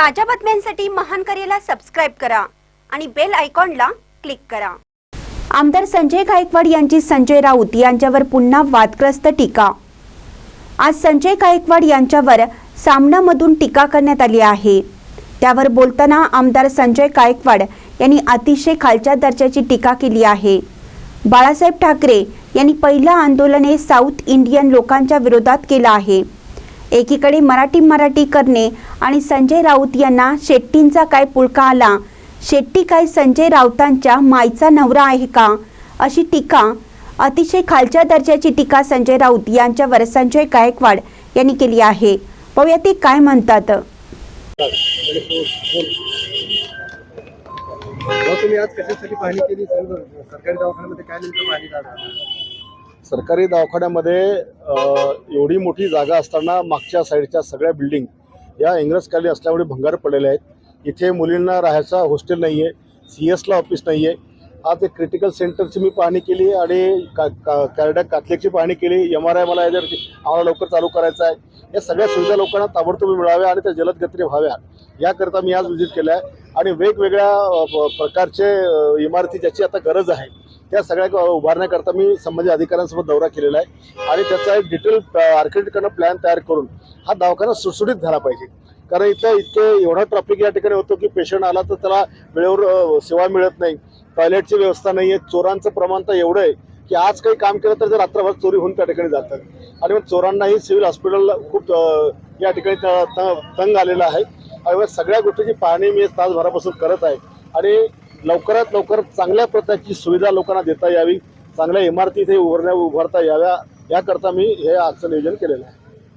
ताज्या बातम्यांसाठी महान करेला सबस्क्राईब करा आणि बेल आयकॉनला क्लिक करा. आमदार संजय गायकवाड यांची संजय राऊत यांच्यावर पुन्हा वादग्रस्त टीका. आज संजय गायकवाड यांच्यावर सामनामधून टीका करण्यात आली आहे. त्यावर बोलताना आमदार संजय गायकवाड यांनी अतिशय खालच्या दर्जाची टीका केली आहे. बाळासाहेब ठाकरे यांनी पहिलं आंदोलन हे साऊथ इंडियन लोकांच्या विरोधात केलं आहे. एकीकडे मराठी मराठी करणे आणि संजय राऊत यांना शेट्टींचा काय पुळका आला? शेट्टी काय संजय राऊतांच्या मायचा नवरा आहे का? अशी टीका अतिशय खालच्या दर्जाची टीका संजय राऊत यांच्यावर संजय गायकवाड यांनी केली आहे. पाहूया ते काय म्हणतात. तुम्ही आज कशासाठी पाहणी केली? सर्व सरकारी दवाखान्यामध्ये काय नेमकं पाहणी सरकारी दवाखान्यामध्ये एवढी मोठी जागा असताना मागच्या साईडच्या सगळ्या बिल्डिंग या इंग्रजकाली असल्यामुळे भंगार पडलेल्या आहेत. इथे मुलींना राहायचा हॉस्टेल नाही आहे सी एसला ऑफिस नाही आहे आज एक क्रिटिकल सेंटरची मी पाहणी केली आणि का का कॅरडॅक काथलेकची पाहणी केली. एम आर आय मला याच्यावरती आम्हाला लवकर चालू करायचं आहे. या सगळ्या सुविधा लोकांना ताबडतोब मिळाव्या आणि त्या जलद गतीने व्हाव्या. याकरता मी आज व्हिजिट केलं आहे आणि वेगवेगळ्या प- प्रकारचे इमारती ज्याची आता गरज आहे त्या सगळ्या उभारण्याकरता मी संबंधित अधिकाऱ्यांसोबत दौरा केलेला आहे. आणि त्याचा एक डिटेल आर्किटेक्टकडनं प्लॅन तयार करून हा दवाखाना सुटसुटीत झाला पाहिजे. कारण इथं इतकं एवढा ट्रॅफिक या ठिकाणी होतो की पेशंट आला तर त्याला वेळेवर सेवा मिळत नाही. टॉयलेटची व्यवस्था नाही आहे चोरांचं प्रमाण तर एवढं आहे की आज काही काम केलं तर ते रात्रभर चोरी होऊन त्या ठिकाणी जातात. आणि मग चोरांनाही सिव्हिल हॉस्पिटलला खूप या ठिकाणी त- त- तंग आलेला आहे. आणि सगळ्या गोष्टीची पाहणी मी तासभरापासून करत आहे. आणि लवकरात लवकर चांगल्या प्रकारची सुविधा लोकांना देता यावी चांगल्या इमारती इथे उभारण्या उभारता याव्या याकरता मी हे आजचं नियोजन केलेलं आहे.